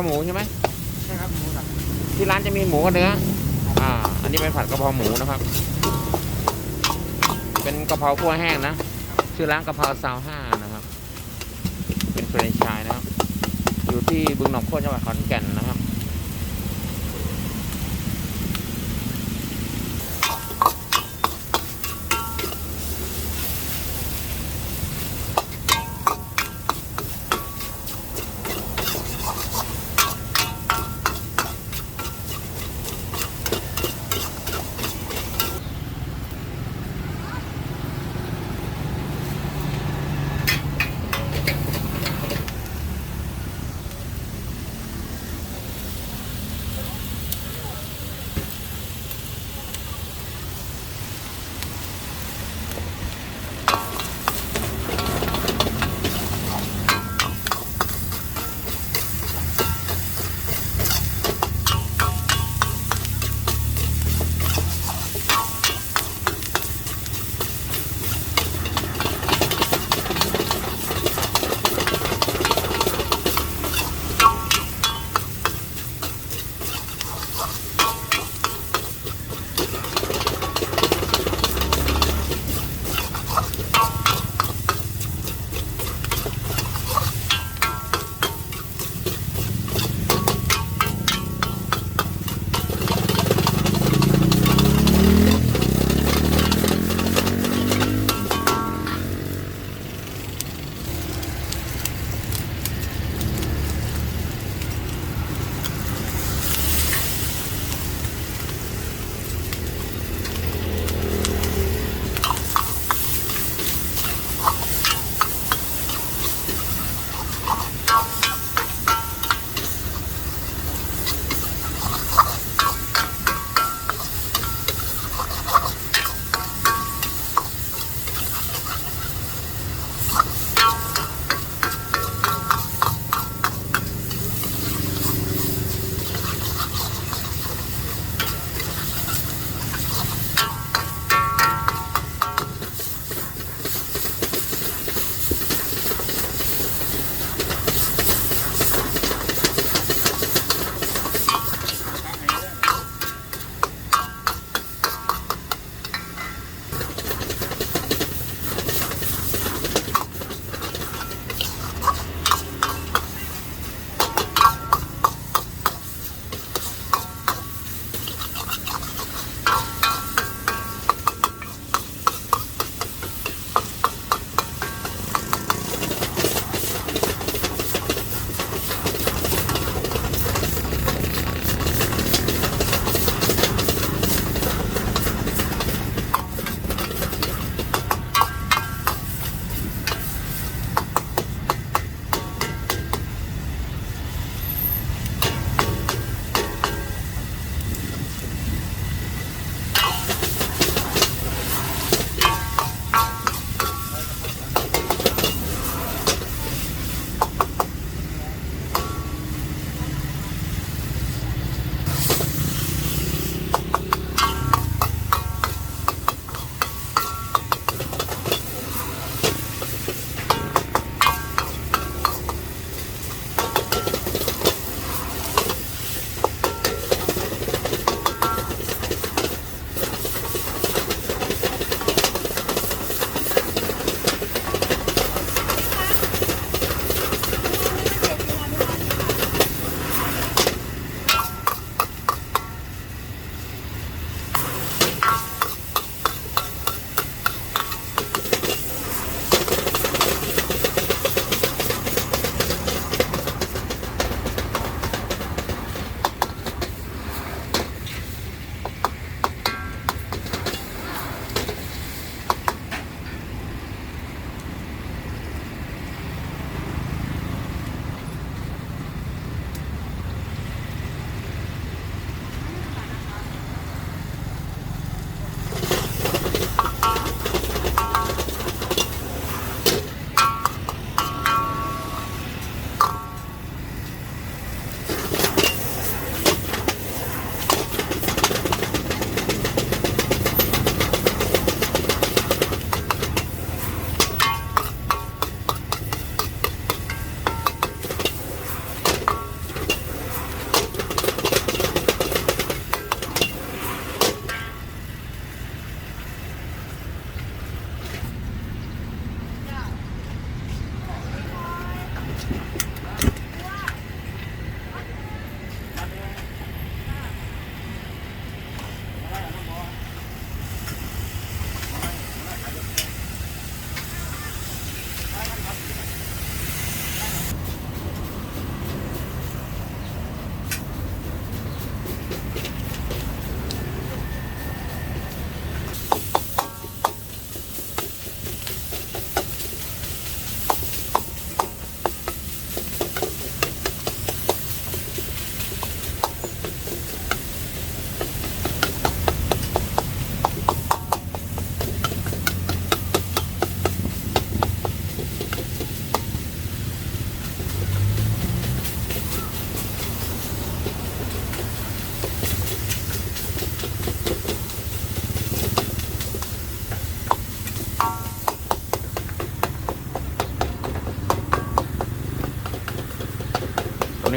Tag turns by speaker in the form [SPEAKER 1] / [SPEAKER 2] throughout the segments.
[SPEAKER 1] กะเพราหมูใช่ไหม
[SPEAKER 2] ใช่ครับหมูสับ
[SPEAKER 1] ที่ร้านจะมีหมูกับเนื้ออ่า อันนี้เป็นผัดกะเพราหมูนะครับ เป็นกะเพราคั่วแห้งนะ ชื่อร้านกะเพราซาวห้านะครับ เป็นแฟรนไชส์นะครับ อยู่ที่บึงหนองโคตรจังหวัดขอนแก่นนะครับ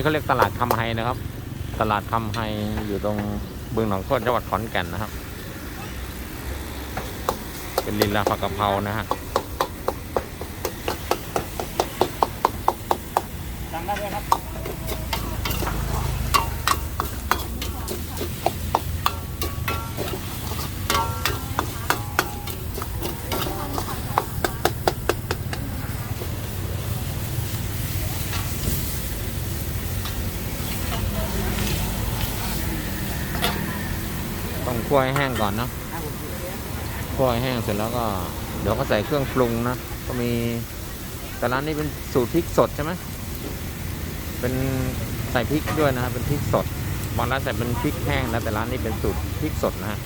[SPEAKER 1] นี้เขาเรียกตลาดคำไฮนะครับ ตลาดคำไฮอยู่ตรงบึงหนองโคตจังหวัดขอนแก่นนะครับ เป็นลินลาผักกะเพรานะฮะ
[SPEAKER 2] สั่งได้เลยครับ
[SPEAKER 1] ต้องคั่วให้แห้งก่อนเนาะคั่วให้แห้งเสร็จแล้วก็ เดี๋ยวก็ใส่เครื่องปรุงนะก็มีแต่ร้านนี้เป็นสูตรพริกสดใช่ไหมเป็นใส่พริกด้วยนะครับเป็นพริกสดบางร้านใส่เป็นพริกแห้งนะแต่ร้านนี้เป็นสูตรพริกสดนะฮะ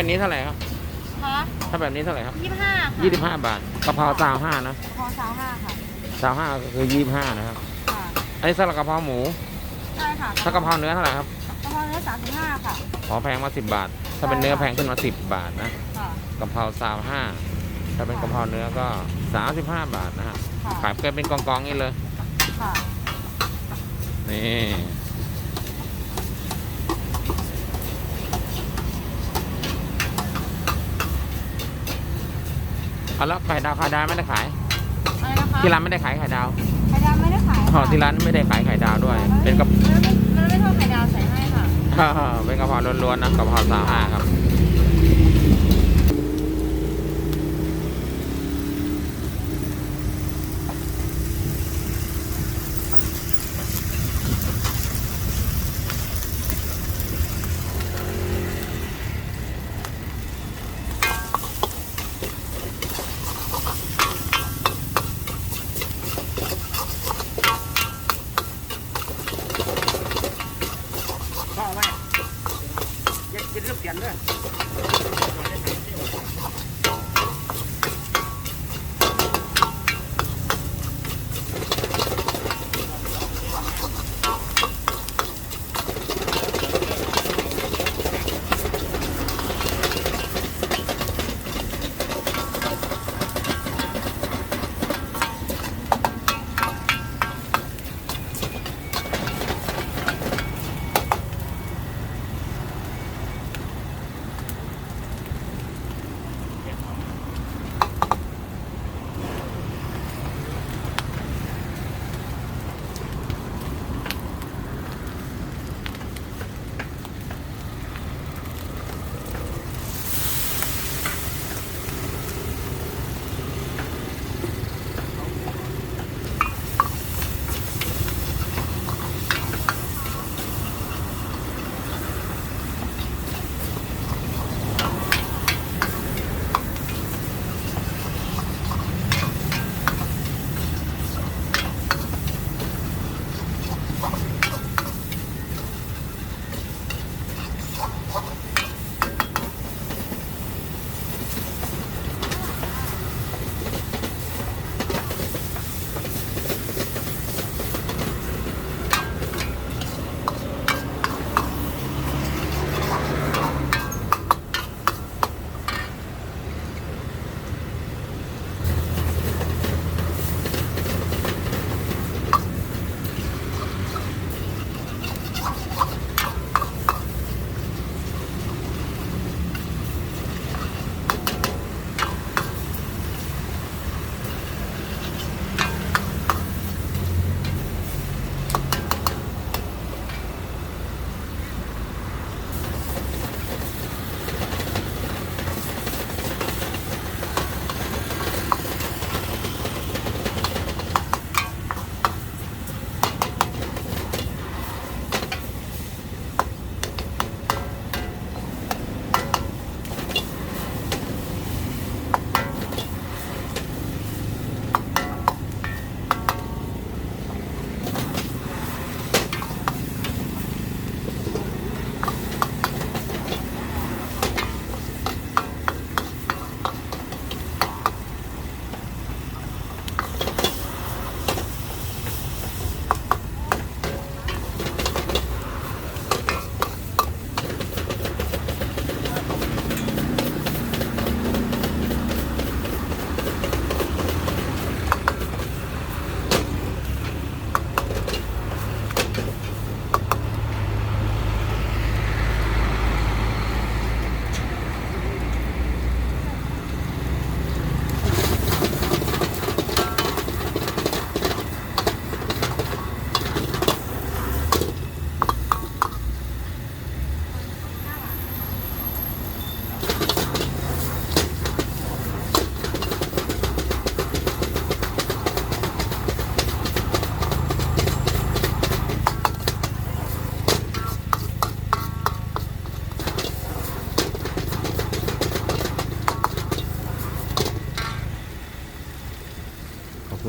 [SPEAKER 1] แบบนี้เท่าไหร่ครับ
[SPEAKER 3] คะ
[SPEAKER 1] ถ้าแบบนี้เท่าไหร่ครับ
[SPEAKER 3] ยี่สิบห้าค่ะ
[SPEAKER 1] ยี่สิบห้าบาทกะเพราสาวห้านะ
[SPEAKER 3] พอสาวห้าค่ะ
[SPEAKER 1] สาวห้าก็คือยี่สิบห้านะครับ
[SPEAKER 3] ค่ะ
[SPEAKER 1] อันนี้สลัดกะเพราหมู
[SPEAKER 3] ใช่ค่ะ
[SPEAKER 1] ถ้ากะเพราเนื้อเท่าไหร่ครับ
[SPEAKER 3] กะเพราเนื้อสามสิบห้าค่ะ
[SPEAKER 1] ขอแพงมาสิบบาท ถ้าเป็นเนื้อแพงขึ้นมาสิบบาทนะ
[SPEAKER 3] ค่ะ
[SPEAKER 1] กะเพราสาวห้าถ้าเป็นกะเพราเนื้อก็สามสิบห้าบาทนะฮะ
[SPEAKER 3] ค่ะ
[SPEAKER 1] ขายกันเป็นกองๆนี่เลย
[SPEAKER 3] ค่ะ
[SPEAKER 1] นี่ เอาแล้วไข่ดาวไข่ดาวไม่ได้ขาย
[SPEAKER 3] อะไรนะคะ
[SPEAKER 1] ที่ร้านไม่ได้ขายไข่ดาว
[SPEAKER 3] ไข่ดาวไม่ได้ขาย
[SPEAKER 1] อ๋อ
[SPEAKER 3] ค่ะ
[SPEAKER 1] ที่ร้านไม่ได้ขายไข่ดาวด้วย เป็นกะ
[SPEAKER 3] แล้วไม่แล้วไม่ทอดไข่ดาวใส่ให้ค่ะ
[SPEAKER 1] เป็นกะเพราล้วนๆนะกะเพราสาวห้าครับ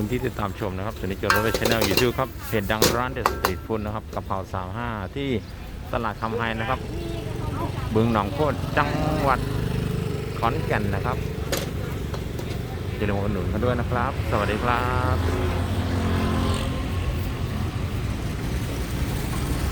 [SPEAKER 1] คุณที่ติดตามชมนะครับสนิทกับรถไฟชแนลยูทูบครับเพจดังร้านเด็ดสตรีทฟู้ดนะครับกะเพราสามห้าที่ตลาดคำไฮนะครับ บึงหนองโคตรจังหวัดขอนแก่นนะครับอย่าลืมอุดหนุนกันด้วยนะครับ สวัสดีครับ